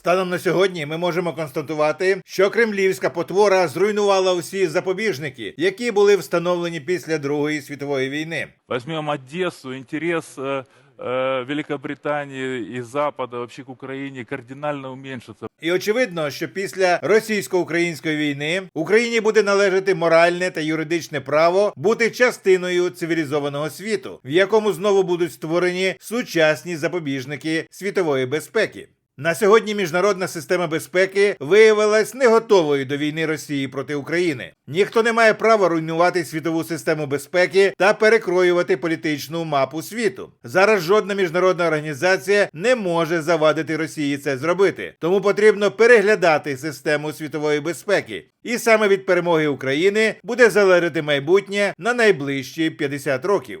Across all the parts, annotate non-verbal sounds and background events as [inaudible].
Станом на сьогодні ми можемо констатувати, що кремлівська потвора зруйнувала усі запобіжники, які були встановлені після Другої світової війни. Возьмем Одессу, интерес э, э, Великобритании Запада вообще к Украине кардинально уменьшится. І очевидно, що після російсько-української війни Україні буде належати моральне та юридичне право бути частиною цивілізованого світу, в якому знову будуть створені сучасні запобіжники світової безпеки. На сьогодні міжнародна система безпеки виявилась не готовою до війни Росії проти України. Ніхто не має права руйнувати світову систему безпеки та перекроювати політичну мапу світу. Зараз жодна міжнародна організація не може завадити Росії це зробити. Тому потрібно переглядати систему світової безпеки. І саме від перемоги України буде залежати майбутнє на найближчі 50 років.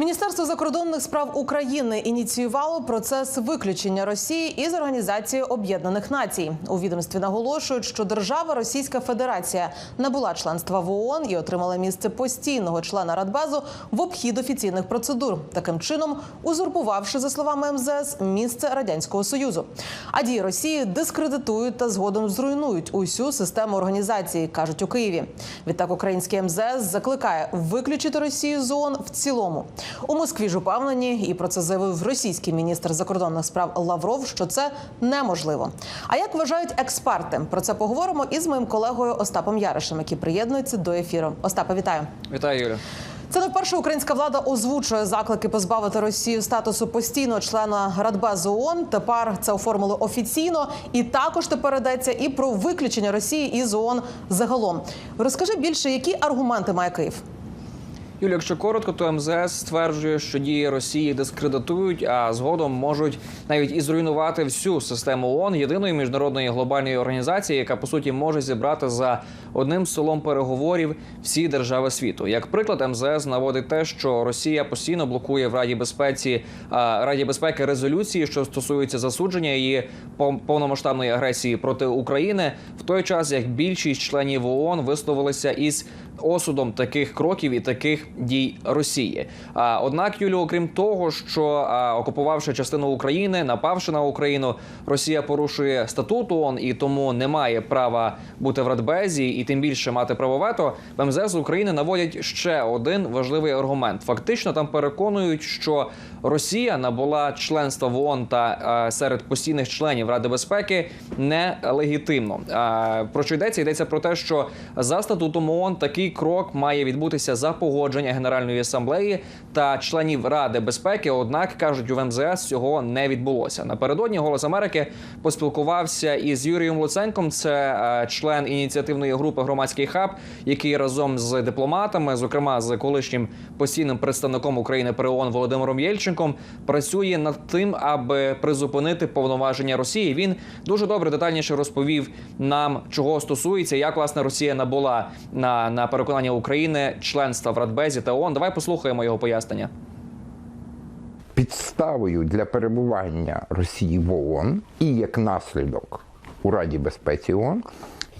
Міністерство закордонних справ України ініціювало процес виключення Росії із організації Об'єднаних Націй. У відомстві наголошують, що держава Російська Федерація набула членства в ООН і отримала місце постійного члена Радбазу в обхід офіційних процедур, таким чином узурпувавши, за словами МЗС, місце радянського союзу. А дії Росії дискредитують та згодом зруйнують усю систему організації, кажуть у Києві. Відтак, український МЗС закликає виключити Росію з ООН в цілому. У Москві ж упевнені, і про це заявив російський міністр закордонних справ Лавров, що це неможливо. А як вважають експерти? Про це поговоримо із моїм колегою Остапом Яришем, який приєднується до ефіру. Остапа, вітаю. Вітаю, Юля. Це не вперше українська влада озвучує заклики позбавити Росію статусу постійного члена Радбезу ООН. Тепер це оформили офіційно, і також тепер йдеться і про виключення Росії із ООН загалом. Розкажи більше, які аргументи має Київ? Юля, якщо коротко, то МЗС стверджує, що дії Росії дискредитують, а згодом можуть навіть і зруйнувати всю систему ООН, єдиної міжнародної глобальної організації, яка по суті може зібрати за одним столом переговорів всі держави світу. Як приклад, МЗС наводить те, що Росія постійно блокує в Раді безпеці Раді безпеки резолюції, що стосуються засудження її пов- повномасштабної агресії проти України, в той час як більшість членів ООН висловилися із осудом таких кроків і таких дій Росії. А однак, Юлю, окрім того, що окупувавши частину України, напавши на Україну, Росія порушує статут ООН і тому не має права бути в Радбезі, і тим більше мати право вето. В МЗС України наводять ще один важливий аргумент. Фактично там переконують, що Росія набула членства в ООН та серед постійних членів Ради безпеки нелегітимно. Про що йдеться? Йдеться про те, що за статутом ООН такий крок має відбутися за погодження Генеральної асамблеї та членів Ради безпеки. Однак кажуть, у МЗС цього не відбулося. Напередодні голос Америки поспілкувався із Юрієм Луценком. Це е, член ініціативної групи громадський хаб, який разом з дипломатами, зокрема з колишнім постійним представником України при ООН Володимиром Єльченком, працює над тим, аби призупинити повноваження Росії. Він дуже добре детальніше розповів нам, чого стосується, як власне Росія набула на, на переконання України членства в Радбезі та ООН. Давай послухаємо його пояснення. підставою для перебування Росії в ООН і як наслідок у Раді безпеці ООН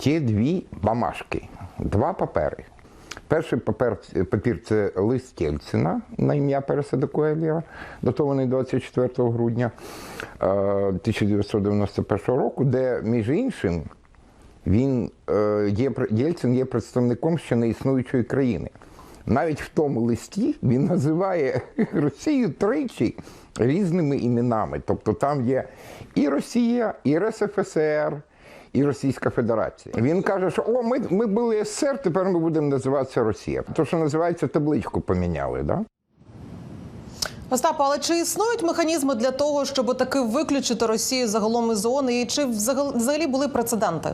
є дві бамашки, два папери. Перший папер, папір це лист Єльцина на ім'я Переса Декуелєва, датований 24 грудня е, 1991 року, де, між іншим, він е, є Єльцин є представником ще не існуючої країни. Навіть в тому листі він називає [laughs] Росію тричі різними іменами. Тобто там є і Росія, і РСФСР, і Російська Федерація. Він каже, що о, ми, ми були СССР, тепер ми будемо називатися Росія. То, що називається, табличку поміняли. Да? Остапа, але чи існують механізми для того, щоб таки виключити Росію загалом із ООН? І чи взагал- взагалі були прецеденти?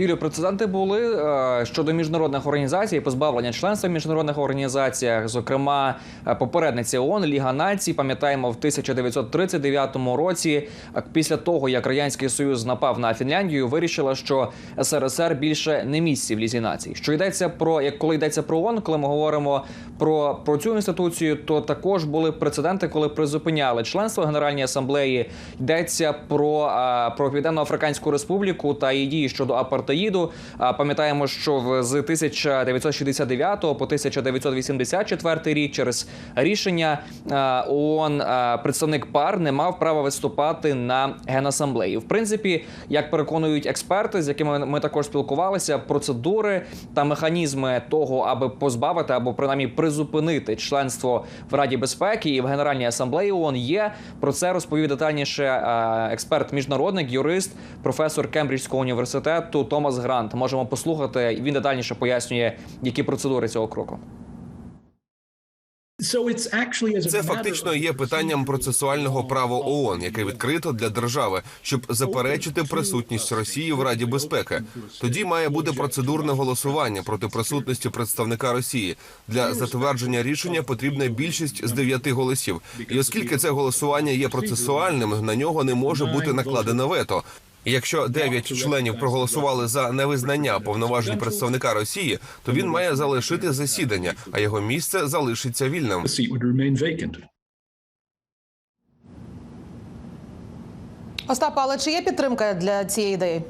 Юлію, прецеденти були е, щодо міжнародних організацій, позбавлення членства в міжнародних організаціях, зокрема е, попередниця ООН, Ліга націй. Пам'ятаємо, в 1939 році, е, після того як радянський союз напав на Фінляндію, вирішила, що СРСР більше не місці в лізі націй. Що йдеться про як коли йдеться про ООН, коли ми говоримо про, про цю інституцію, то також були прецеденти, коли призупиняли членство в Генеральній асамблеї. Йдеться про, про Південно-Африканську Республіку та її дії щодо апартейду формальдеїду. А пам'ятаємо, що з 1969 по 1984 рік через рішення ООН представник пар не мав права виступати на генасамблеї. В принципі, як переконують експерти, з якими ми також спілкувалися, процедури та механізми того, аби позбавити або принаймні призупинити членство в Раді безпеки і в Генеральній асамблеї ООН є. Про це розповів детальніше експерт, міжнародник, юрист, професор Кембриджського університету Томас Грант. Можемо послухати. Він детальніше пояснює, які процедури цього кроку. Це фактично є питанням процесуального права ООН, яке відкрито для держави, щоб заперечити присутність Росії в Раді безпеки. Тоді має бути процедурне голосування проти присутності представника Росії. Для затвердження рішення потрібна більшість з дев'яти голосів. І оскільки це голосування є процесуальним, на нього не може бути накладено вето. Якщо дев'ять членів проголосували за невизнання повноважень представника Росії, то він має залишити засідання, а його місце залишиться вільним. Остапа, але чи є підтримка для цієї ідеї?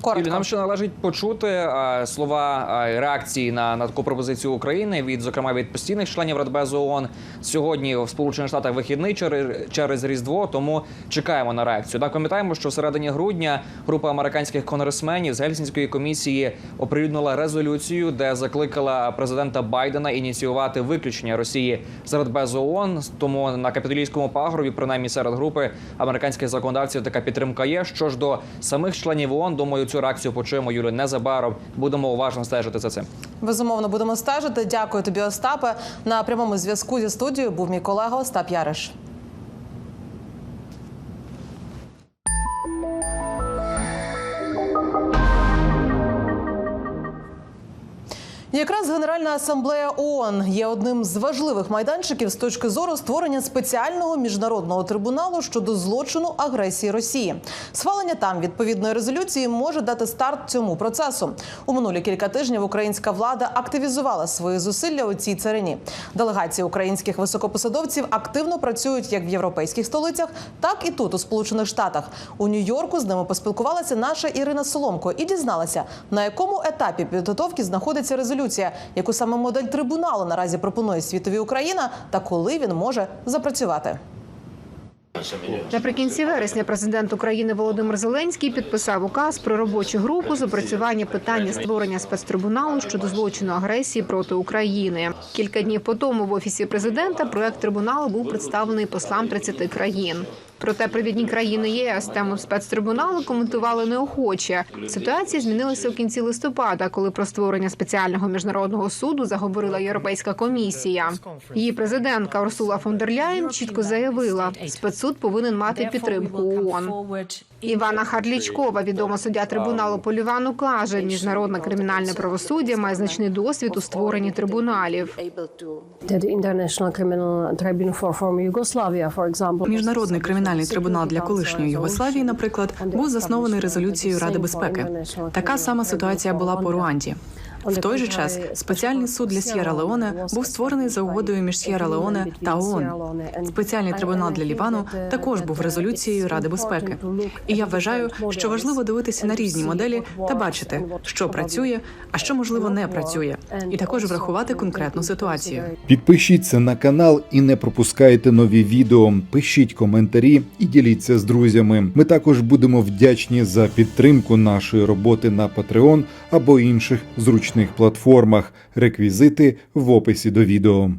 Коротко. Юлі, нам ще належить почути е, слова е, реакції на, на таку пропозицію України від, зокрема, від постійних членів Радбезу ООН. Сьогодні в Сполучених Штатах вихідний через, через Різдво, тому чекаємо на реакцію. Так, пам'ятаємо, що в середині грудня група американських конгресменів з Гельсінської комісії оприлюднила резолюцію, де закликала президента Байдена ініціювати виключення Росії з Радбезу ООН. Тому на капітолійському пагорбі, принаймні серед групи американських законодавців, така підтримка є. Що ж до самих членів ООН, думаю, цю реакцію почуємо Юлі незабаром. Будемо уважно стежити за цим. Безумовно, будемо стежити. Дякую тобі, Остапе. На прямому зв'язку зі студією був мій колега Остап Яриш. Якраз Генеральна асамблея ООН є одним з важливих майданчиків з точки зору створення спеціального міжнародного трибуналу щодо злочину агресії Росії. Схвалення там відповідної резолюції може дати старт цьому процесу. У минулі кілька тижнів українська влада активізувала свої зусилля у цій царині. Делегації українських високопосадовців активно працюють як в європейських столицях, так і тут, у Сполучених Штатах. У Нью-Йорку з ними поспілкувалася наша Ірина Соломко і дізналася, на якому етапі підготовки знаходиться резолюція, яку саме модель трибуналу наразі пропонує світові Україна, та коли він може запрацювати. Наприкінці вересня президент України Володимир Зеленський підписав указ про робочу групу з опрацювання питання створення спецтрибуналу щодо злочину агресії проти України. Кілька днів по тому в офісі президента проект трибуналу був представлений послам 30 країн. Проте провідні країни ЄС тему спецтрибуналу коментували неохоче. Ситуація змінилася у кінці листопада, коли про створення спеціального міжнародного суду заговорила Європейська комісія. Її президентка Урсула фон дер Ляєн чітко заявила, спецсуд повинен мати підтримку ООН. Івана Харлічкова, відома суддя трибуналу по Лівану, каже, міжнародне кримінальне правосуддя має значний досвід у створенні трибуналів. Міжнародний кримінальний трибунал для колишньої Югославії, наприклад, був заснований резолюцією Ради безпеки. Така сама ситуація була по Руанді. В той же час спеціальний суд для С'єра Леоне був створений за угодою між С'єра Леоне та ООН. Спеціальний трибунал для Лівану також був резолюцією Ради безпеки. І я вважаю, що важливо дивитися на різні моделі та бачити, що працює, а що можливо не працює, і також врахувати конкретну ситуацію. Підпишіться на канал і не пропускайте нові відео. Пишіть коментарі і діліться з друзями. Ми також будемо вдячні за підтримку нашої роботи на Patreon або інших зручних платформах. Реквізити в описі до відео.